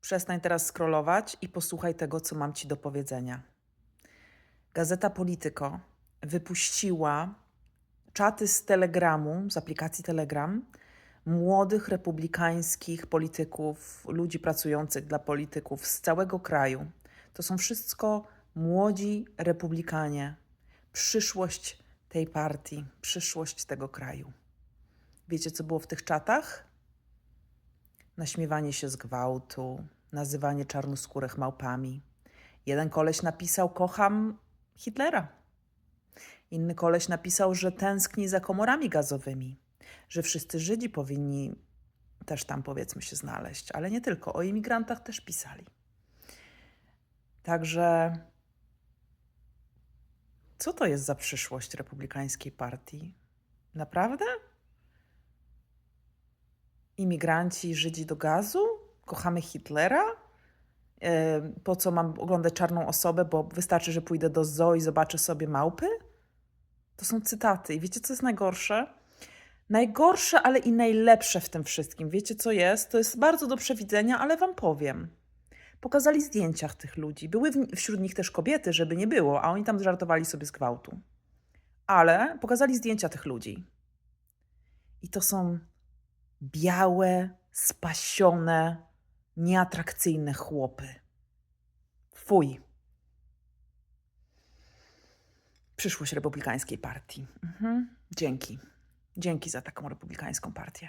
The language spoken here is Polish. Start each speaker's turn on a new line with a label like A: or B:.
A: Przestań teraz scrollować i posłuchaj tego, co mam ci do powiedzenia. Gazeta Polityko wypuściła czaty z Telegramu, z aplikacji Telegram, młodych republikańskich polityków, ludzi pracujących dla polityków z całego kraju. To są wszystko młodzi republikanie, przyszłość tej partii, przyszłość tego kraju. Wiecie, co było w tych czatach? Naśmiewanie się z gwałtu, nazywanie czarnoskórych małpami. Jeden koleś napisał: Kocham Hitlera. Inny koleś napisał, że tęskni za komorami gazowymi, że wszyscy Żydzi powinni też tam, powiedzmy, się znaleźć, ale nie tylko. O imigrantach też pisali. Także, co to jest za przyszłość republikańskiej partii? Naprawdę? Imigranci, Żydzi do gazu? Kochamy Hitlera? E, Po co mam oglądać czarną osobę, bo wystarczy, że pójdę do zoo i zobaczę sobie małpy? To są cytaty. I wiecie, co jest najgorsze? Najgorsze, ale i najlepsze w tym wszystkim. Wiecie, co jest? To jest bardzo do przewidzenia, ale wam powiem. Pokazali zdjęciach tych ludzi. Były wśród nich też kobiety, żeby nie było, a oni tam żartowali sobie z gwałtu. Ale pokazali zdjęcia tych ludzi. I to są białe, spasione, nieatrakcyjne chłopy. Fuj. Przyszłość republikańskiej partii. Mhm. Dzięki. Dzięki za taką republikańską partię.